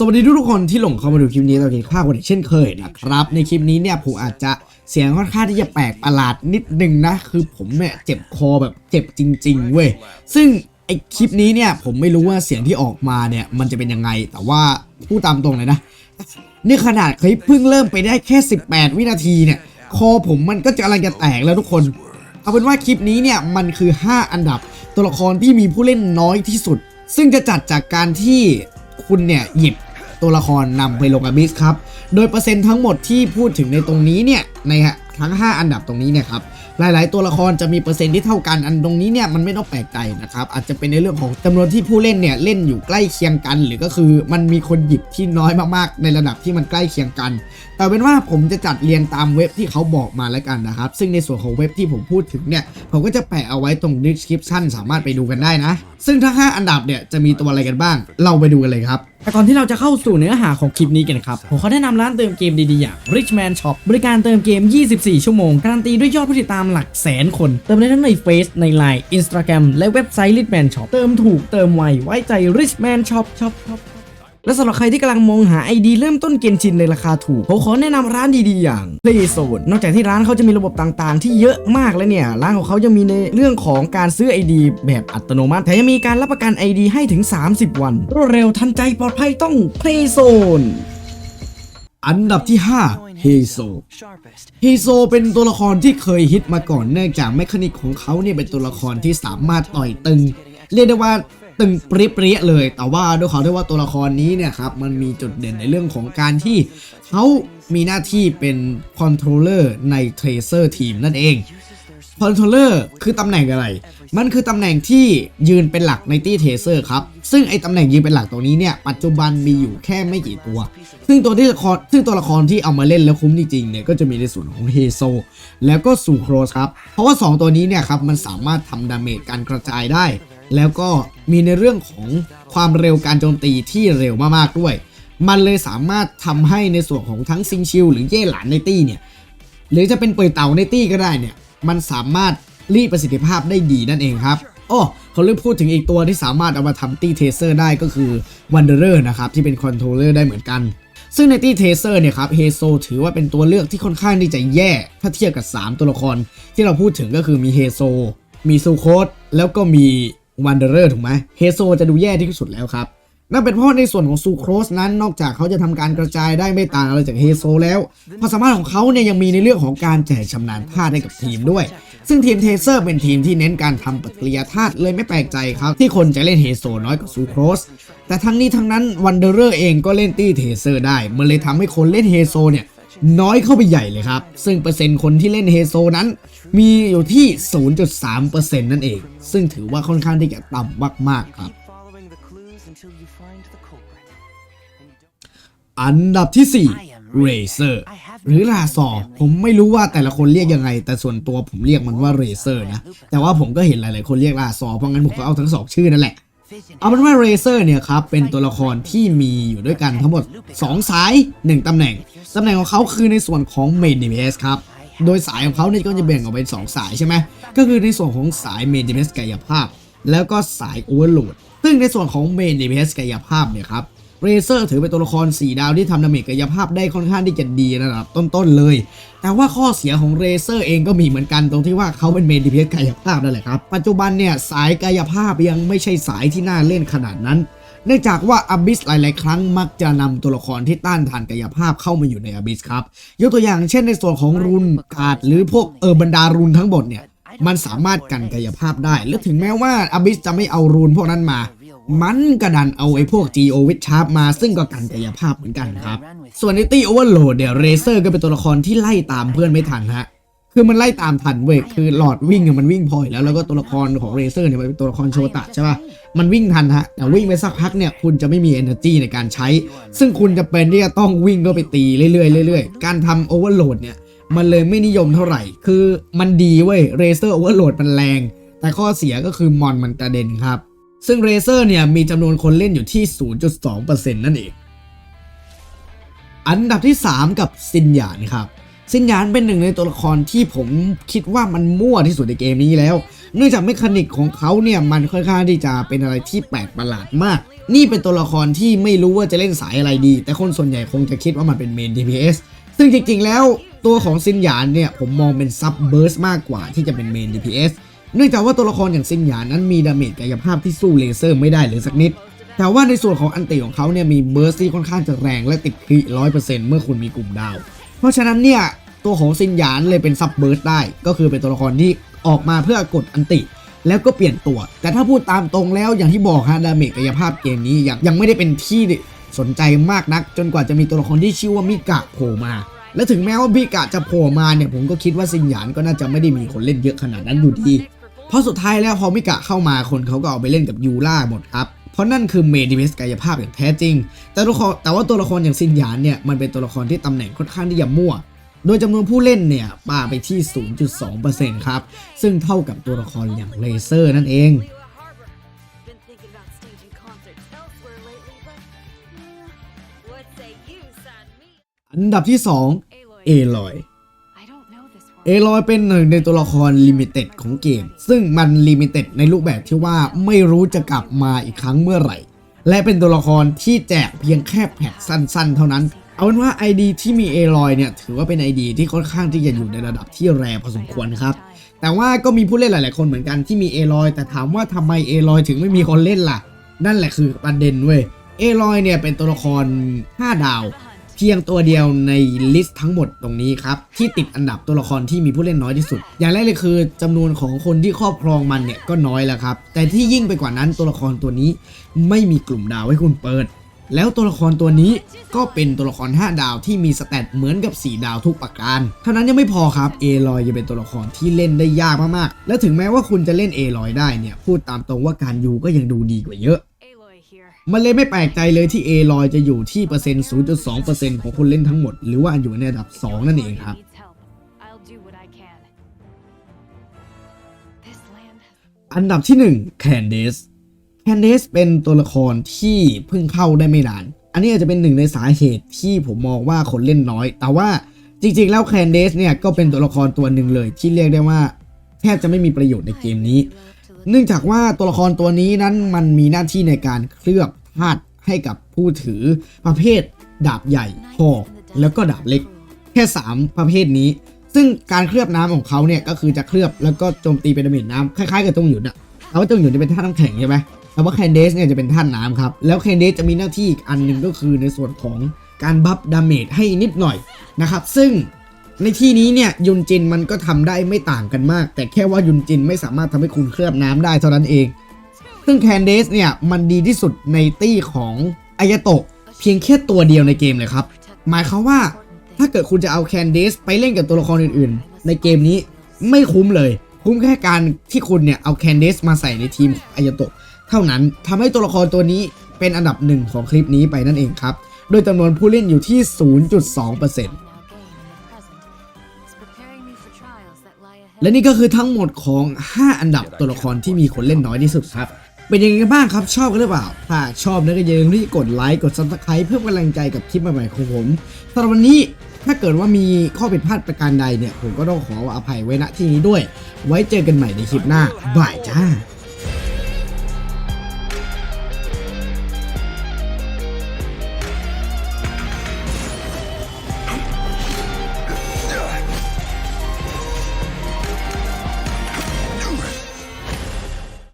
สวัสดีทุกๆคนที่หลงเข้ามาดูคลิปนี้ตอนนี้ภาควันอีกเช่นเคยนะครับ ในคลิปนี้เนี่ยผมอาจจะเสียงค่อนข้างที่จะแปลกประหลาดนิดนึงนะ คือผมเนี่ยเจ็บคอแบบเจ็บจริง ๆ เว้ย ซึ่งไอคลิปนี้เนี่ยผมไม่รู้ว่าเสียงที่ออกมาเนี่ยมันจะเป็นยังไง แต่ว่าพูดตามตรงเลยนะ นี่ขนาดคลิปเพิ่งเริ่มไปได้แค่ 18 วินาทีเนี่ยคอผมมันก็จะกำลังจะแตกแล้วทุกคน เอาเป็นว่าคลิปนี้เนี่ยมันคือ 5 อันดับ ตัวละครที่มีผู้เล่นน้อยที่สุด ซึ่งจะจัดจากการที่คุณเนี่ยหยิบ ตัวละครนำไปลงอบิสครับ โดยเปอร์เซ็นต์ทั้งหมดที่พูดถึงในตรงนี้เนี่ยในทั้ง 5 อันดับตรงนี้เนี่ยครับหลาย ๆ ตัวละครจะมีเปอร์เซ็นต์ที่เท่ากันอันตรงนี้เนี่ยมันไม่ต้องแปลกใจนะครับอาจจะเป็นในเรื่องของจำนวนที่ผู้เล่นเนี่ยเล่นอยู่ใกล้เคียงกัน หรือก็คือมันมีคนหยิบที่น้อยมากๆ ในระดับที่มันใกล้เคียงกัน แต่เป็นว่าผมจะจัดเรียงตามเว็บที่เขาบอกมาแล้วกันนะครับ ซึ่งในส่วนของเว็บที่ผมพูดถึงเนี่ย ผมก็จะแปะเอาไว้ตรง description สามารถไปดูกันได้นะ ซึ่งทั้ง5อันดับเนี่ยจะมีตัวอะไรกันบ้าง เราไปดูกันเลยครับแต่ก่อนที่เราจะเข้าสู่เนื้อหาของคลิปนี้กันครับ ผมขอแนะนำร้านเติมเกมดีๆอย่าง Richman Shop บริการเติมเกม 24 ชั่วโมง การันตีด้วยยอดผู้ติดตามหลักแสนคน เติมได้ทั้งในเฟซใน Line Instagram และเว็บไซต์ Richman Shop เติมถูกเติมไวไว้ใจ Richman Shop Shop Shop และสำหรับใครที่กำลังมองหาไอดีเริ่มต้นเกมชินในราคาถูกผมขอแนะนำร้านดีๆอย่าง Playzone นอกจากที่ร้านเขาจะมีระบบต่างๆ ที่เยอะมากแล้วเนี่ย ร้านของเขายังมีในเรื่องของการซื้อ ID แบบอัตโนมัติแถมยังมีการรับประกัน ID ให้ถึง 30 วันรวดเร็วทันใจปลอดภัยต้อง Playzone อันดับที่5 h e z o h e z o เป็นตัวละครที่เคยฮิตมาก่อนเนื่องจากแมคานิกของเขาเนี่ยเป็นตัวละครที่สามารถต่อยตึง เรียกได้ว่า ตึงเปรี้ยเลย แต่ว่าด้วยเขาด้วยว่าตัวละครนี้เนี่ยครับมันมีจุดเด่นในเรื่องของการที่เขามีหน้าที่เป็นคอนโทรลเลอร์ในเทรเซอร์ทีมนั่นเองคอนโทรลเลอร์คือตำแหน่งอะไร มันคือตำแหน่งที่ยืนเป็นหลักในตี้เทเซอร์ครับ ซึ่งไอตำแหน่งยืนเป็นหลักตรงนี้เนี่ย ปัจจุบันมีอยู่แค่ไม่กี่ตัว ซึ่งตัวที่ละครซึ่งตัวละครที่เอามาเล่นแล้วคุ้มจริงๆเนี่ย ก็จะมีในส่วนของเฮโซ แล้วก็ซูโครสครับ เพราะว่า 2 ตัวนี้เนี่ยครับ มันสามารถทำดาเมจการกระจายได้ แล้วก็มีในเรื่องของความเร็วการโจมตีที่เร็วมากๆด้วย มันเลยสามารถทำให้ในส่วนของทั้งซิงชิลหรือเย่หลานในตี้เนี่ย หรือจะเป็นเปิดเต่าในตี้ก็ได้เนี่ย มันสามารถรีดประสิทธิภาพได้ดีนั่นเองครับโอ้เขาเลือกพูดถึงอีกตัวที่สามารถเอามาทำตี้เทเซอร์ได้ก็คือ Wanderer นะครับ ที่เป็นคอนโทรลเลอร์ได้เหมือนกัน ซึ่งในตี้เทเซอร์เนี่ยครับเฮโซถือว่าเป็นตัวเลือกที่ค่อนข้างที่จะแย่ ถ้าเทียบกับ 3 ตัวละคร ที่เราพูดถึงก็คือมีเฮโซมีซูโคสแล้วก็มี Wanderer ถูกไหมเฮโซจะดูแย่ที่สุดแล้วครับนั่นเป็นเพราะในส่วนของซูโครสนั้นนอกจากเขาจะทำการกระจายได้ไม่ต่างอะไรจากเฮโซแล้วความสามารถของเขาเนี่ยยังมีในเรื่องของการแจกชำนาญธาตุให้กับทีมด้วย ซึ่งทีมเทเซอร์เป็นทีมที่เน้นการทำปฏิกิริยาธาตุเลยไม่แปลกใจครับ ที่คนจะเล่นเฮโซน้อยกว่าซูโครสแต่ทั้งนี้ทั้งนั้นวันเดอร์เองก็เล่นตี้เทเซอร์ได้มันเลยทำให้คนเล่นเฮโซเนี่ย น้อยเข้าไปใหญ่เลยครับ ซึ่งเปอร์เซ็นต์คนที่เล่นเฮโซนั้น มีอยู่ที่ 0.3%นั่นเอง ซึ่งถือว่าค่อนข้างที่จะต่ำมากๆครับ อันดับที่ 4 Razer หรือลาซอผมไม่รู้ว่าแต่ละคนเรียกยังไง แต่ส่วนตัวผมเรียกมันว่า Razer นะ แต่ว่าผมก็เห็นหลายๆคนเรียกลาซอเพราะงั้นผมก็เอาทั้งสองชื่อนั่นแหละ เอาเป็นว่าเรเซอร์เนี่ยครับเป็นตัวละครที่มีอยู่ด้วยกันทั้งหมด 2 สาย 1 ตำแหน่ง ตำแหน่งของเขาคือในส่วนของเมนดีเอสครับ โดยสายของเขาเนี่ยก็จะแบ่งออกเป็น 2 สายใช่ไหม ก็คือในส่วนของสายเมนดีเอสกายภาพ แล้วก็สายโอเวอร์โหลด ซึ่งในส่วนของเมนดีเอสกายภาพเนี่ยครับ เรเซอร์ถือเป็นตัวละคร 4 ดาวที่ทำดาเมจกายภาพได้ค่อนข้างที่จะดีระดับต้นๆเลย แต่ว่าข้อเสียของเรเซอร์เองก็มีเหมือนกันตรงที่ว่าเขาเป็นเมนดีเพสกายภาพนั่นแหละครับ ปัจจุบันเนี่ยสายกายภาพยังไม่ใช่สายที่น่าเล่นขนาดนั้น เนื่องจากว่าอบิสหลาย ๆ ครั้งมักจะนำตัวละครที่ต้านทานกายภาพเข้ามาอยู่ในอบิสครับ ยกตัวอย่างเช่นในส่วนของรุนกาดหรือพวกเออบรรดารุนทั้งหมดเนี่ยมันสามารถกันกายภาพได้ และถึงแม้ว่าอบิสจะไม่เอารูนพวกนั้นมา มันกระดันเอาไอ้พวก Geo w i t c h a r p มาซึ่งก็กันกายภาพเหมือนกันครับ ส่วนในตี้โอเวอร์โหลดเนี่ยเรเซอร์ก็เป็นตัวละครที่ไล่ตามเพื่อนไม่ทันฮะคือมันไล่ตามทันเว้ยคือหลอดวิ่งอะมันวิ่งพออยแล้วแล้วก็ตัวละครของเรเซอร์เนี่ยมันเป็นตัวละครโชตะใช่ป่ะมันวิ่งทันฮะแต่วิ่งไปสักพักเนี่ยคุณจะไม่มี energy ในการใช้ ซึ่งคุณจะเป็นที่จะต้องวิ่งก็ไปตีเรื่อยๆเรื่อยๆการทำโอเวอร์โหลดเนี่ยมันเลยไม่นิยมเท่าไหร่ คือมันดีเว้ยเรเซอร์โอเวอร์โหลดมันแรง แต่ข้อเสียก็คือมอนมันกระเด็นครับ ซึ่งเรเซอร์เนี่ยมีจำนวนคนเล่นอยู่ที่ 0.2%นั่นเอง อันดับที่ 3 กับซินหยานครับ ซินหยานเป็นหนึ่งในตัวละครที่ผมคิดว่ามันมั่วที่สุดในเกมนี้แล้ว เนื่องจากเมคานิกของเขาเนี่ยมันค่อนข้างที่จะเป็นอะไรที่แปลกประหลาดมาก นี่เป็นตัวละครที่ไม่รู้ว่าจะเล่นสายอะไรดี แต่คนส่วนใหญ่คงจะคิดว่ามันเป็นเมน DPS ซึ่งจริงๆ แล้วตัวของซินหยานเนี่ยผมมองเป็นซับเบิร์สมากกว่าที่จะเป็นเมน DPS เนื่องจากว่าตัวละครอย่างซินหยานั้นมีดาเมจกายภาพที่สู้เลเซอร์ไม่ได้เลยสักนิด แต่ว่าในส่วนของอันติของเขาเนี่ยมีเบิร์สที่ค่อนข้างจะแรงและติดคริร้อยเปอร์เซ็นต์เมื่อคุณมีกลุ่มดาว เพราะฉะนั้นเนี่ยตัวของซินหยานเลยเป็นซับเบิร์สได้ ก็คือเป็นตัวละครที่ออกมาเพื่อกดอันติ แล้วก็เปลี่ยนตัว แต่ถ้าพูดตามตรงแล้วอย่างที่บอกฮะดาเมจกายภาพเกมนี้ยังยังไม่ได้เป็นที่สนใจมากนัก จนกว่าจะมีตัวละครที่ชื่อว่ามิกะโผล่มาและถึงแม้ว่ามิกะจะโผล่มาเนี่ยผมก็คิดว่าซินหยานก็น่าจะไม่ได้มีคนเล่นเยอะขนาดนั้นอยู่ดี เพราะสุดท้ายแล้วพอมิกะเข้ามาคนเขาก็เอาไปเล่นกับยูล่าหมดครับเพราะนั่นคือเมดิเวสกายภาพอย่างแท้จริง แต่ตัวละครแต่ว่าตัวละครอย่างซินหยานเนี่ยมันเป็นตัวละครที่ตำแหน่งค่อนข้างที่จะมั่ว โดยจำนวนผู้เล่นเนี่ยปาไปที่ 0.2%ครับ ซึ่งเท่ากับตัวละครอย่างเลเซอร์นั่นเองอันดับที่ 2 เอลอย เอลอยเป็นหนึ่งในตัวละครลิมิเต็ดของเกม ซึ่งมันลิมิเต็ดในรูปแบบที่ว่าไม่รู้จะกลับมาอีกครั้งเมื่อไหร่ และเป็นตัวละครที่แจกเพียงแค่แพทสั้น ๆ เท่านั้น เอาเป็นว่า ID ที่มีเอลอยเนี่ยถือว่าเป็น ID ที่ค่อนข้างที่จะอยู่ในระดับที่แรงพอสมควรครับ แต่ว่าก็มีผู้เล่นหลาย ๆ คนเหมือนกันที่มีเอลอยแต่ถามว่าทำไมเอลอยถึงไม่มีคนเล่นล่ะ นั่นแหละคือประเด็นเว้ยเอลอยเนี่ยเป็นตัวละคร 5 ดาว เพียงตัวเดียวในลิสต์ทั้งหมดตรงนี้ครับ ที่ติดอันดับตัวละครที่มีผู้เล่นน้อยที่สุด อย่างแรกเลยคือจำนวนของคนที่ครอบครองมันเนี่ยก็น้อยแล้วครับ แต่ที่ยิ่งไปกว่านั้นตัวละครตัวนี้ไม่มีกลุ่มดาวให้คุณเปิด แล้วตัวละครตัวนี้ก็เป็นตัวละคร 5 ดาวที่มีสแตทเหมือนกับ 4 ดาวทุกประการ เท่านั้นยังไม่พอครับเอลอยยังเป็นตัวละครที่เล่นได้ยากมากๆ และถึงแม้ว่าคุณจะเล่นเอลอยได้เนี่ยพูดตามตรงว่าการยูก็ยังดูดีกว่าเยอะ มันเลยไม่แปลกใจเลยที่ A ลอยจะอยู่ที่เปอร์เซ็นต์ 0.2%ของคนเล่นทั้งหมด หรือว่าอยู่ในอันดับ 2 นั่นเองครับ Needs help. I'll do what I can. This land has อันดับที่1 Candace Candace เป็นตัวละครที่เพิ่งเข้าได้ไม่นาน อันนี้อาจจะเป็นหนึ่งในสาเหตุที่ผมมองว่าคนเล่นน้อย แต่ว่าจริงๆ แล้ว Candace เนี่ยก็เป็นตัวละครตัวหนึ่งเลยที่เรียกได้ว่า แทบจะไม่มีประโยชน์ในเกมนี้ เนื่องจากว่าตัวละครตัวนี้นั้นมันมีหน้าที่ในการเคลือบ ธาตุให้กับผู้ถือประเภท ดาบใหญ่หอกแล้วก็ดาบเล็ก แค่ 3 ประเภทนี้ ซึ่งการเคลือบน้ำของเขาเนี่ยก็คือจะเคลือบแล้วก็โจมตีเป็นดาเมจน้ำคล้ายๆกับจงหยุนอะแต่ว่าจงหยุนจะเป็นธาตุน้ำแข็งใช่ไหมแต่ว่าแคนเดสเนี่ยจะเป็นธาตุน้ำครับ แล้วแคนเดสจะมีหน้าที่อีกอันหนึ่งก็คือในส่วนของการบัฟดาเมจให้นิดหน่อยนะครับ ซึ่งในที่นี้เนี่ยยุนจินมันก็ทำได้ไม่ต่างกันมาก แต่แค่ว่ายุนจินไม่สามารถทำให้คุณเคลือบน้ำได้เท่านั้นเอง ซึ่งแคนเดสเนี่ย มันดีที่สุดในตี้ของอายาโตะเพียงแค่ตัวเดียวในเกมเลยครับ หมายความว่าถ้าเกิดคุณจะเอาแคนเดสไปเล่นกับตัวละครอื่นๆ ในเกมนี้ไม่คุ้มเลย คุ้มแค่การที่คุณเนี่ยเอาแคนเดสมาใส่ในทีมอายาโตะเท่านั้นทำให้ตัวละครตัวนี้เป็นอันดับหนึ่งของคลิปนี้ไปนั่นเองครับ โดยจำนวนผู้เล่นอยู่ที่ 0.2%และนี่ก็คือทั้งหมดของ 5 อันดับตัวละครที่มีคนเล่นน้อยที่สุดครับ เป็นยังไงกันบ้างครับชอบกันหรือเปล่า ถ้าชอบนะก็อย่าลืมที่กดไลค์กดซับสไครป์เพื่อกำลังใจกับคลิปใหม่ๆของผมสำหรับวันนี้ถ้าเกิดว่ามีข้อผิดพลาดประการใดเนี่ย ผมก็ต้องขออภัยไว้ณที่นี้ด้วย ไว้เจอกันใหม่ในคลิปหน้าบ่ายจ้า